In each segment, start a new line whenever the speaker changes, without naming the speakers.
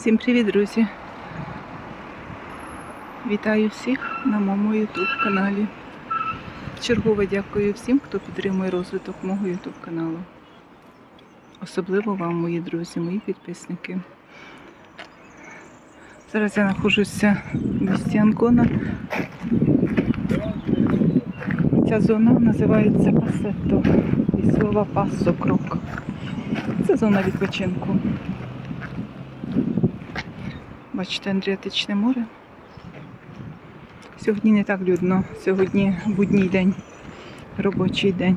Всім привіт, друзі! Вітаю всіх на моєму YouTube каналі. Чергово дякую всім, хто підтримує розвиток мого YouTube каналу. Особливо вам, мої друзі, мої підписники. Зараз я знаходжуся в місті Анкона. Ця зона називається Пасетто. І слова пасо крок. Це зона відпочинку. Бачите, Андріатичне море. Сьогодні не так людно. Сьогодні будній день, робочий день.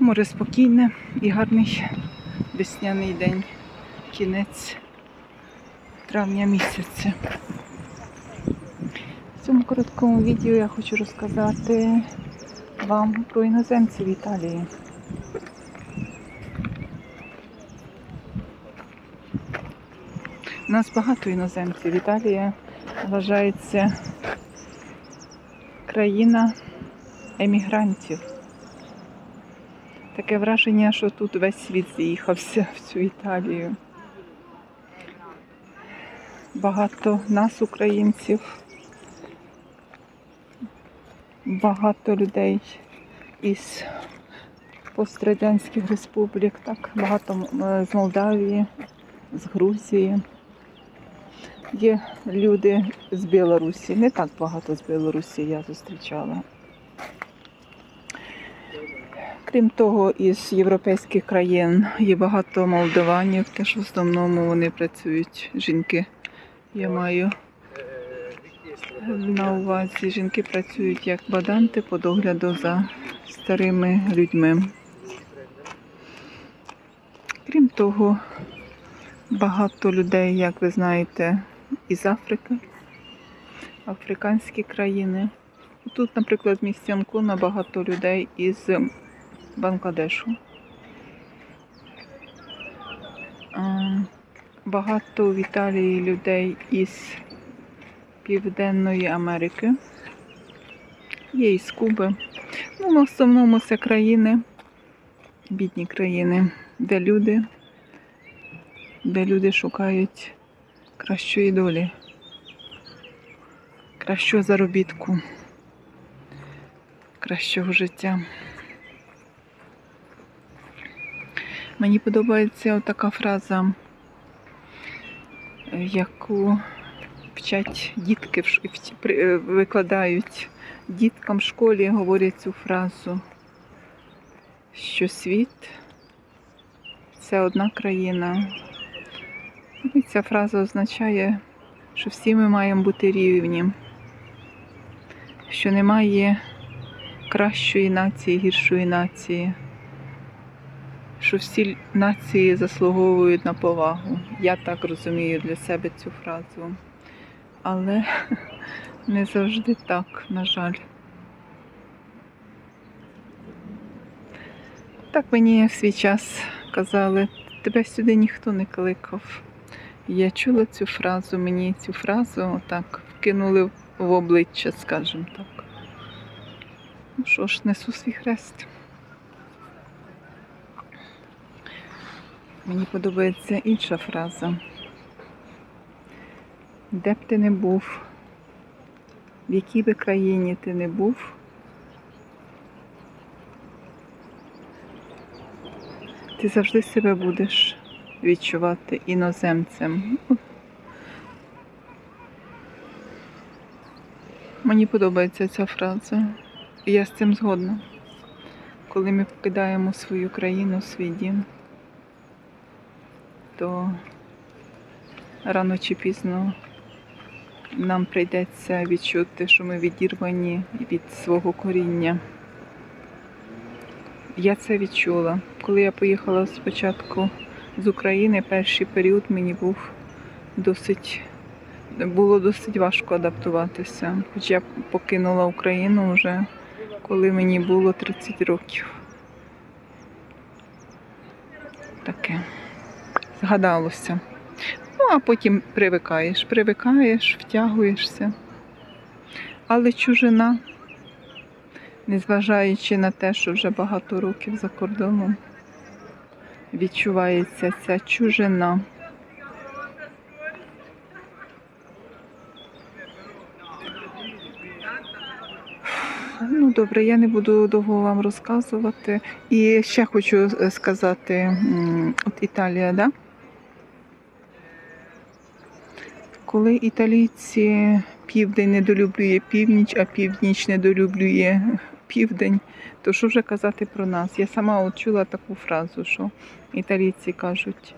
Море спокійне і гарний весняний день. Кінець травня місяця. В цьому короткому відео я хочу розказати вам про іноземців Італії. Нас багато іноземців. Італія вважається країна емігрантів. Таке враження, що тут весь світ з'їхався в цю Італію. Багато нас, українців, багато людей із пострадянських республік, так, багато е, з Молдавії, з Грузії. Є люди з Білорусі. Не так багато з Білорусі я зустрічала. Крім того, із європейських країн є багато молдованів, теж в основному вони працюють жінки. Я маю на увазі, жінки працюють як баданти по догляду за старими людьми. Крім того, багато людей, як ви знаєте, із Африки, африканські країни. Тут, наприклад, в місті Анкуна багато людей із Бангладешу. Багато в Італії людей із Південної Америки. Є із Куби. Ну, в основному це країни, бідні країни, де люди, де люди шукають кращої долі, кращого заробітку, кращого життя. Мені подобається така фраза, яку вчать дітки, е, викладають діткам в школі, говорять цю фразу, що світ це одна країна. І ця фраза означає, що всі ми маємо бути рівні, що немає кращої нації, гіршої нації, що всі нації заслуговують на повагу. Я так розумію для себе цю фразу. Але не завжди так, на жаль. Так мені в свій час казали, тебе сюди ніхто не кликав. Я чула цю фразу, мені цю фразу так вкинули в обличчя, скажімо так. Ну що ж, несу свій хрест. Мені подобається інша фраза. Де б ти не був, в якій би країні ти не був, ти завжди себе будеш відчувати іноземцем. Мені подобається ця фраза. І я з цим згодна. Коли ми покидаємо свою країну, свій дім, то рано чи пізно нам прийдеться відчути, що ми відірвані від свого коріння. Я це відчула. Коли я поїхала спочатку з України, перший період мені був досить було досить важко адаптуватися. Хоч я покинула Україну вже коли мені було 30 років. Таке. Згадалося. Ну, а потім привикаєш, привикаєш, втягуєшся. Але чужина, незважаючи на те, що вже багато років за кордоном, відчувається ця чужина. Ну, добре, я не буду довго вам розказувати. І ще хочу е, сказати: от Італія, да? Коли італійці південь недолюблює північ, а північ недолюблює південь, то що вже казати про нас? Я сама чула таку фразу, що італійці кажуть,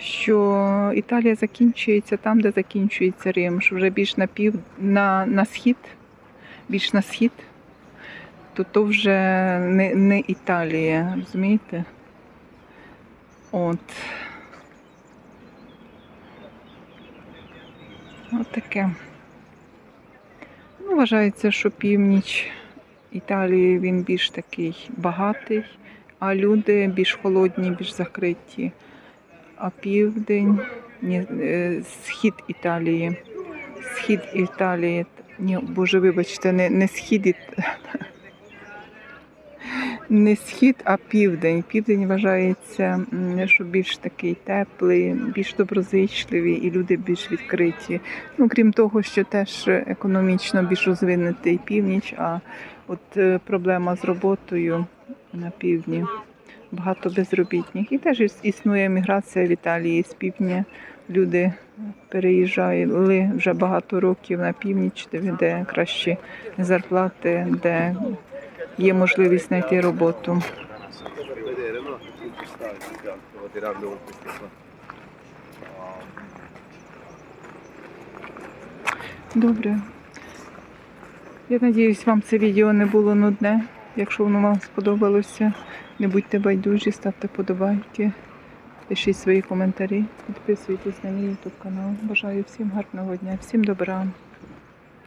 що Італія закінчується там, де закінчується Рим, що вже більш на пів на, на схід, більш на схід, то то вже не, не Італія, розумієте? От. От таке. Ну, вважається, що північ Італії він більш такий багатий, а люди більш холодні, більш закриті. А південь, е, схід Італії. Схід Італії. Ні, боже, вибачте, не, не схід не схід, а південь. Південь вважається, що більш такий теплий, більш доброзичливий і люди більш відкриті. Ну, крім того, що теж економічно більш розвинутий північ, а от е, проблема з роботою на півдні. Багато безробітних. І теж іс- існує міграція в Італії з півдня. Люди переїжджали вже багато років на північ, де- кращі зарплати, де є можливість знайти роботу.
per
Я сподіваюся, вам це відео не було нудне. Якщо воно вам сподобалося, не будьте байдужі, ставте подобайки, пишіть свої коментарі, підписуйтесь на мій YouTube канал. Бажаю всім гарного дня, всім добра.